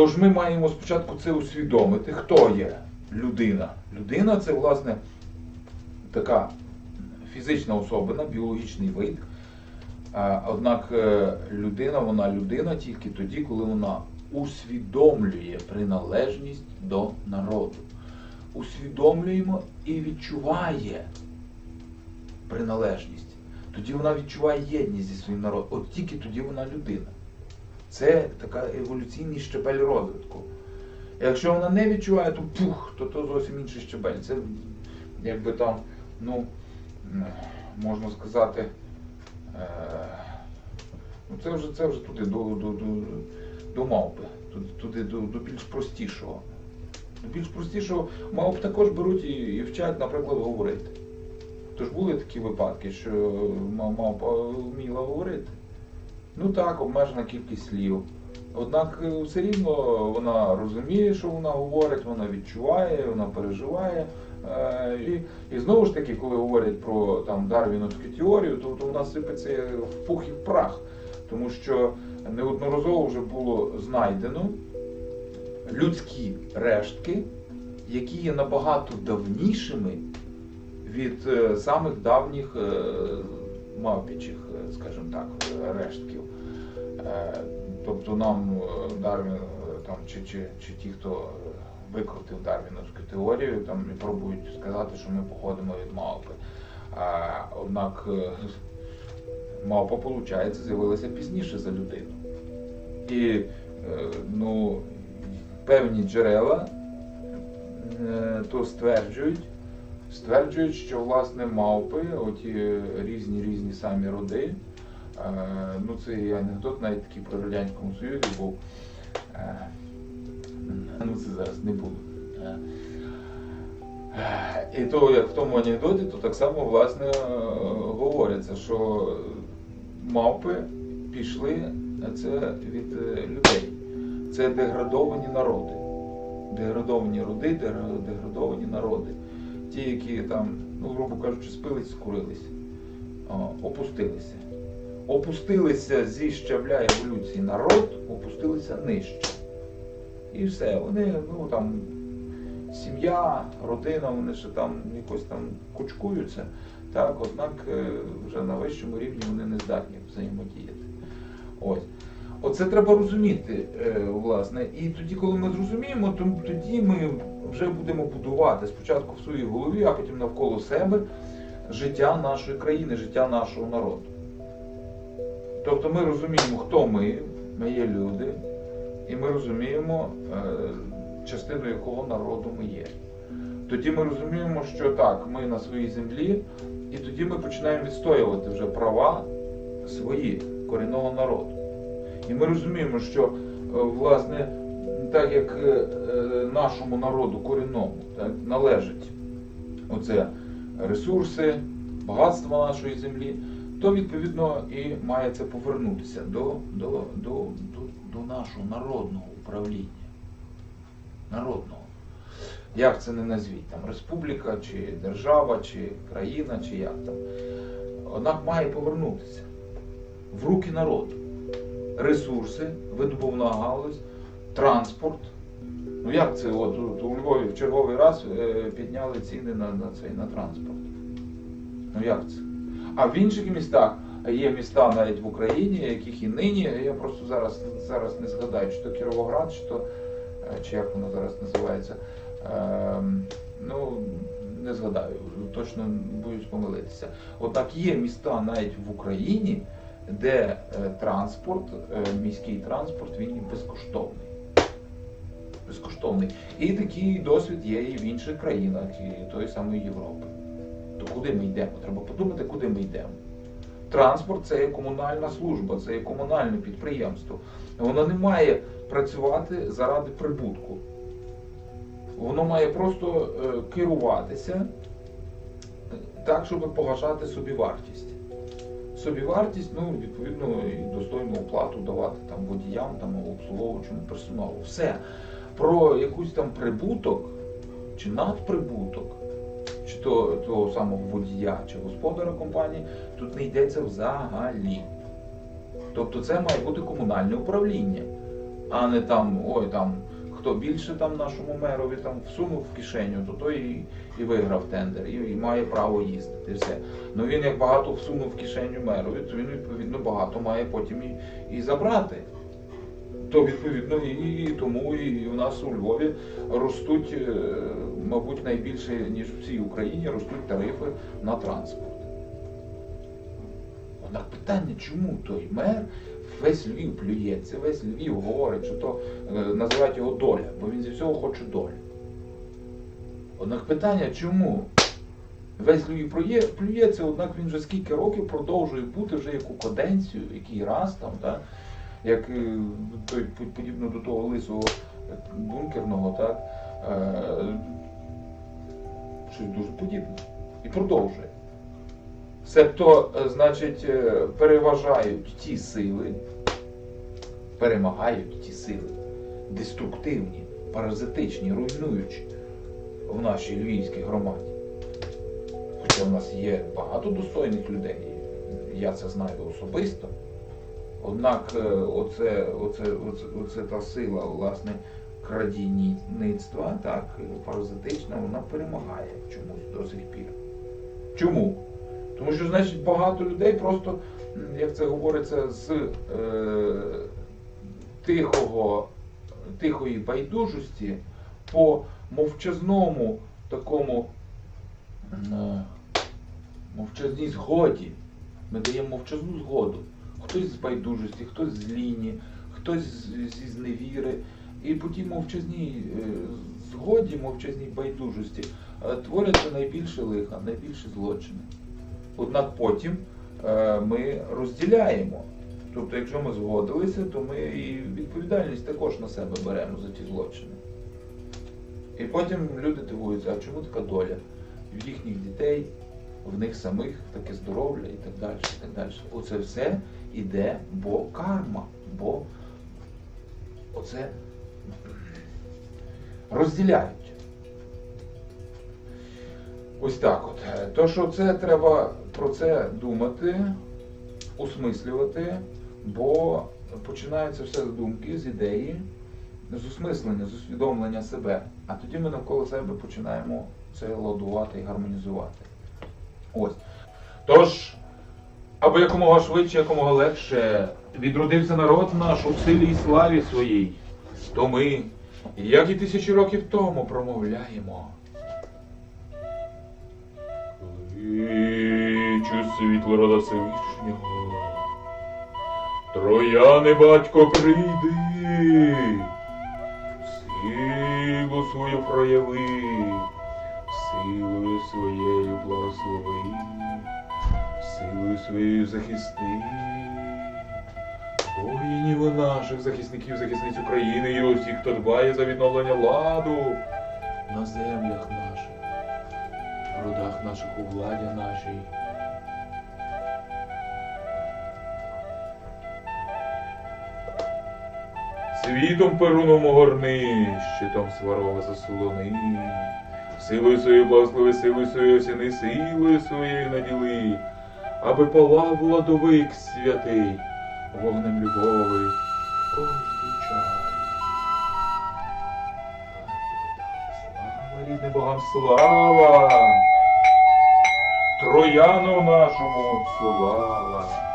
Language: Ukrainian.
Тож ми маємо спочатку це усвідомити, хто є людина. Людина це, власне, така фізична особина, біологічний вид. Однак е, людина, вона людина тільки тоді, коли вона усвідомлює приналежність до народу. Усвідомлюємо і відчуває приналежність. Тоді вона відчуває єдність зі своїм народом. От тільки тоді вона людина. Це така еволюційний щебель розвитку. Якщо вона не відчуває, то пух, то то зовсім інший щебель. Це якби там, ну, можна сказати, е, ну це вже це вже туди, до, до, до, до мавпи, туди, до, до більш простішого. До більш простішого мавп також беруть і, і вчать, наприклад, говорити. Тож були такі випадки, що ма- мавпа вміла говорити. Ну так, обмежена кількість слів. Однак е, все рівно вона розуміє, що вона говорить, вона відчуває, вона переживає. Е, І, і знову ж таки, коли говорять про там Дарвіновську теорію, то, то вона сипеться в пух і в прах. Тому що неодноразово вже було знайдено людські рештки, які є набагато давнішими від е, самих давніх мавпічих, е, скажімо так, рештків. Е, Тобто нам е, Дарвін, там, чи, чи, чи ті, хто викрутив Дарвіновську теорію, там і пробують сказати, що ми походимо від мавпи. Однак мавпа, виходить, з'явилася пізніше за людину. І ну, певні джерела то стверджують, стверджують, що власне мавпи, оті різні різні самі роди. е, Ну, це і анекдот навіть такий про Радянському Союзі був. Е, Ну, це зараз не буду. Е, І то, як в тому анекдоті, то так само власне говориться, що мавпи пішли це від людей. Це деградовані народи. Деградовані роди, деградовані народи. Ті, які там, ну, грубо кажучи, спились, скурились, опустилися. Опустилися зі щабля еволюції народ, опустилися нижче. І все. Вони, ну там, сім'я, родина, вони ще там якось там кучкуються. Так, однак е, вже на вищому рівні вони не здатні взаємодіяти. Ось. Оце треба розуміти, е, власне. І тоді, коли ми зрозуміємо, то тоді ми вже будемо будувати спочатку в своїй голові, а потім навколо себе життя нашої країни, життя нашого народу. Тобто ми розуміємо, хто ми, ми є люди, і ми розуміємо, е, частиною якого народу ми є. Тоді ми розуміємо, що так, ми на своїй землі, і тоді ми починаємо відстоювати вже права свої корінного народу. І ми розуміємо, що е, власне, так як е, е, нашому народу корінному належить оце ресурси, багатство нашої землі, то відповідно і має це повернутися до, до, до, до, до нашого народного управління. Народного. Як це не назвіть, там республіка, чи держава, чи країна, чи як там. Однак має повернутися в руки народу. Ресурси, видобувна галузь, транспорт. Ну як це? От у- Львові в черговий раз е, підняли ціни на, на цей на транспорт. Ну як це? А в інших містах є міста навіть в Україні, яких і нині, я просто зараз, зараз не згадаю, чи то Кіровоград, чи то е, чи як воно зараз називається. Ем, ну, не згадаю, точно боюсь помилитися. Однак є міста навіть в Україні, де е, транспорт, е, міський транспорт, він безкоштовний. Безкоштовний. І такий досвід є і в інших країнах, і тої самої Європи. То куди ми йдемо? Треба подумати, куди ми йдемо. Транспорт це є комунальна служба, це є комунальне підприємство. Воно не має працювати заради прибутку. Воно має просто е, керуватися так, щоб погашати собівартість. Собівартість, ну, відповідно, і достойну оплату давати там водіям, там, обслуговуючому персоналу. Все. Про якусь там прибуток чи надприбуток, чи то, того самого водія, чи господара компанії, тут не йдеться взагалі. Тобто це має бути комунальне управління. а не там, ой, там, хто більше там нашому мерові там всунув в кишеню, то той і, і виграв тендер, і, і має право їздити. Все. Ну він як багато всунув в кишеню мерові, то він відповідно багато має потім і, і забрати. То відповідно і, і тому і у нас у Львові ростуть, е, мабуть, найбільше, ніж в всій Україні, ростуть тарифи на транспорт. Однак питання, чому той мер весь Львів плюється, весь Львів говорить, що то е, називають його доля, бо він зі всього хоче долю. Однак питання, чому весь Львів плює, плюється, однак він вже скільки років продовжує бути вже яку каденцію, який раз там, так? як е, той, подібно до того лисого е, бункерного, так? Щось дуже подібне. І продовжує. Себто, е, значить, е, переважають ті сили, перемагають ті сили, деструктивні, паразитичні, руйнуючі в нашій львівській громаді. Хоча в нас є багато достойних людей, я це знаю особисто. Однак е, оце, оце, оце, оце та сила, власне, крадійництва, так, паразитична, вона перемагає чомусь до сих пір. Чому? Тому що, значить, багато людей просто, як це говориться, з е, тихого, тихої байдужості по мовчазному такому е, мовчазній згоді. Ми даємо мовчазну згоду. Хтось з байдужості, хтось з ліні, хтось зі зневіри. І по тій мовчазній е, згоді, мовчазній байдужості е, творяться найбільше лиха, найбільше злочини. Однак потім е, ми розділяємо. Тобто, якщо ми згодилися, то ми і відповідальність також на себе беремо за ті злочини. І потім люди дивуються, а чому така доля? В їхніх дітей, в них самих таке здоров'я і так далі. І так далі. Оце все іде, бо карма, бо оце розділяють. Ось так от. То, що це треба про це думати, осмислювати, бо починається все з думки, з ідеї, з осмислення, з усвідомлення себе. А тоді ми навколо себе починаємо це ладувати і гармонізувати. Ось. Тож, аби якомога швидше, якомога легше відродився народ наш у силі і славі своїй, то ми, як і тисячі років тому, промовляємо. Світло рода Всевишнього. Трояни батько прийди, силу свою прояви, силою своєю благослови, силою своєю захисти. Воїнів наших захисників, захисниць України і усіх, хто дбає за відновлення ладу на землях наших в родах наших у владі нашій. Світом перуном огорни, щитом сварога засолони, силою своєю благослови, силою своєю осяни, силою своєю наділи, аби палав владовик святий, вогнем любови, кожний чай. Слава, рідним богам, слава! Трояну нашому слава!